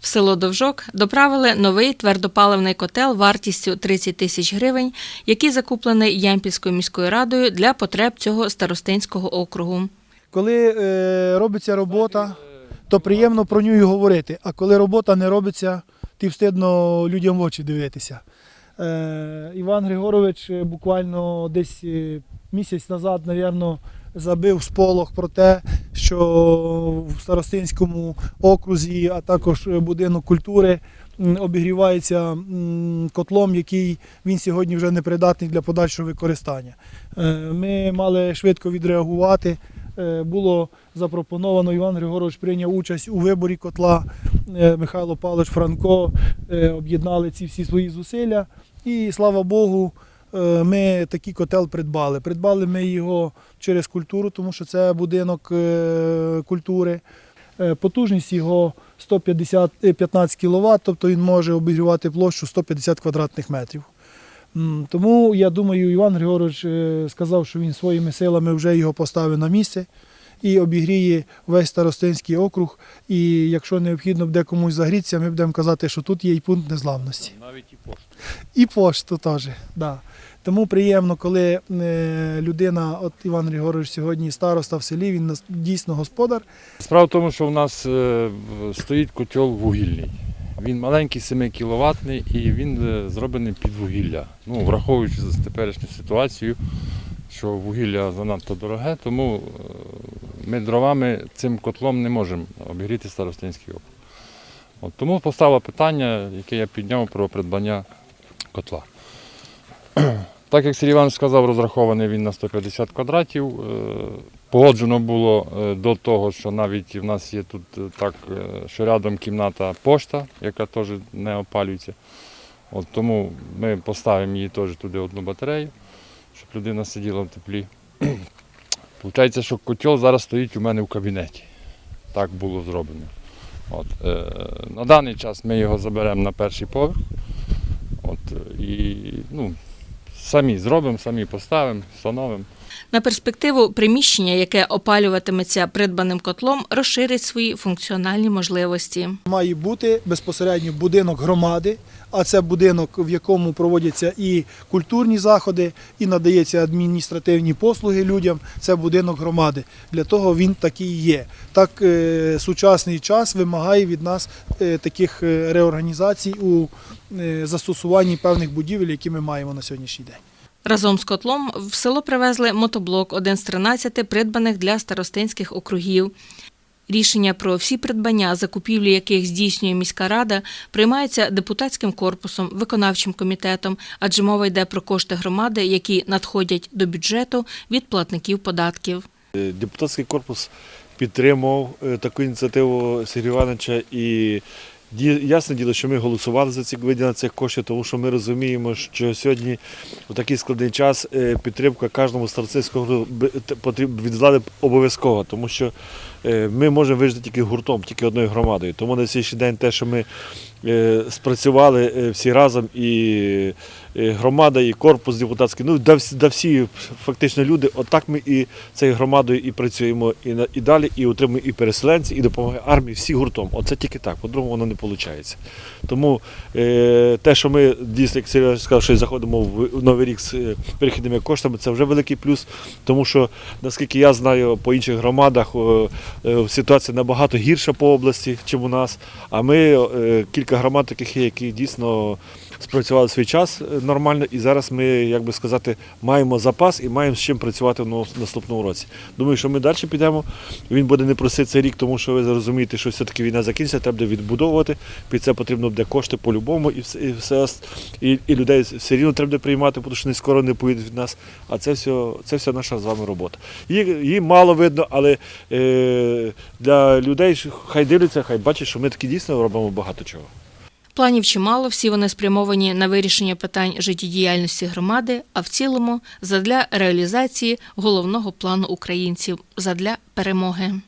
В село Довжок доправили новий твердопаливний котел вартістю 30 тисяч гривень, який закуплений Ямпільською міською радою для потреб цього старостинського округу. Коли е, робиться робота, то приємно про нього говорити. А коли робота не робиться, ти встидно людям в очі дивитися. Е, Іван Григорович е, буквально десь е, місяць назад, напевно, забив сполох про те, що в Старостинському окрузі, а також будинок культури обігрівається котлом, який він сьогодні вже не придатний для подальшого використання. Е, Ми мали швидко відреагувати. Е, Було запропоновано, Іван Григорович прийняв участь у виборі котла. Е, Михайло Павлович Франко об'єднали ці всі свої зусилля. І слава Богу, ми такий котел придбали. Придбали ми його через культуру, тому що це будинок е, культури. Е, Потужність його 150, е, 15 кВт, тобто він може обігрівати площу 150 квадратних метрів. Тому я думаю, Іван Григорович е, сказав, що він своїми силами вже його поставив на місце і обігріє весь старостинський округ. І якщо необхідно буде комусь загрітися, ми будемо казати, що тут є і пункт незламності. Навіть і пошту. І пошту теж. Да. Тому приємно, коли е, людина, от Іван Григорович сьогодні староста в селі, він нас- дійсно господар. Справа в тому, що в нас е, стоїть котел вугільний. Він маленький 7 кіловатний і він е, зроблений під вугілля. Ну, враховуючи з теперішню ситуацію, що вугілля занадто дороге, тому ми дровами цим котлом не можемо обігріти старостинський округ. От, тому постало питання, яке я підняв про придбання котла. Так як Сергій Іванович сказав, розрахований він на 150 квадратів. Е, Погоджено було е, до того, що навіть в нас є тут е, так, що рядом кімната пошта, яка теж не опалюється. От тому ми поставимо її теж туди одну батарею, щоб людина сиділа в теплі. Получається, що котел зараз стоїть у мене в кабінеті. Так було зроблено. От, е, на даний час ми його заберемо на перший поверх. От, е, і ну, самі зробимо, самі поставимо, встановимо. На перспективу приміщення, яке опалюватиметься придбаним котлом, розширить свої функціональні можливості. Має бути безпосередньо будинок громади, а це будинок, в якому проводяться і культурні заходи, і надаються адміністративні послуги людям. Це будинок громади. Для того він такий є. Так е, сучасний час вимагає від нас е, таких е, реорганізацій у застосуванні певних будівель, які ми маємо на сьогоднішній день. Разом з котлом в село привезли мотоблок, один з 13 придбаних для старостинських округів. Рішення про всі придбання, закупівлі яких здійснює міська рада, приймаються депутатським корпусом, виконавчим комітетом, адже мова йде про кошти громади, які надходять до бюджету від платників податків. Е, Депутатський корпус підтримав е, таку ініціативу Сергія Івановича і ясне діло, що ми голосували за ці виділення цих коштів, тому що ми розуміємо, що сьогодні у такий складний час е, підтримка кожному старцівського від влади обов'язкова, тому що е, ми можемо вижити тільки гуртом, тільки одною громадою. Тому на сьогоднішній день те, що ми спрацювали е, всі разом, і е, громада, і корпус депутатський, ну да всі, фактично люди, отак ми і цією громадою і працюємо і, і далі, і отримуємо і переселенці, і допомагає армії, всі гуртом. Оце тільки так, по-другому воно не виходить. Тому е, те, що ми дійсно, як Сергій сказав, що заходимо в новий рік з е, перехідними коштами, це вже великий плюс, тому що наскільки я знаю, по інших громадах е, е, ситуація набагато гірша по області, ніж у нас. А ми е, кілька громад таких є, які дійсно спрацювали свій час е, нормально, і зараз ми, як би сказати, маємо запас і маємо з чим працювати в наступному році. Думаю, що ми далі підемо. Він буде не простий цей рік, тому що ви зрозумієте, що все-таки війна закінчиться, треба буде відбудовувати. Під це потрібно буде кошти по-любому і все, і, і, людей все рівно треба буде приймати, тому що вони скоро не поїдуть від нас. А це все, це все наша з вами робота. Її, її мало видно, але е, для людей хай дивляться, хай бачать, що ми таки дійсно робимо багато чого. Планів чимало, всі вони спрямовані на вирішення питань життєдіяльності громади, а в цілому задля реалізації головного плану українців задля перемоги.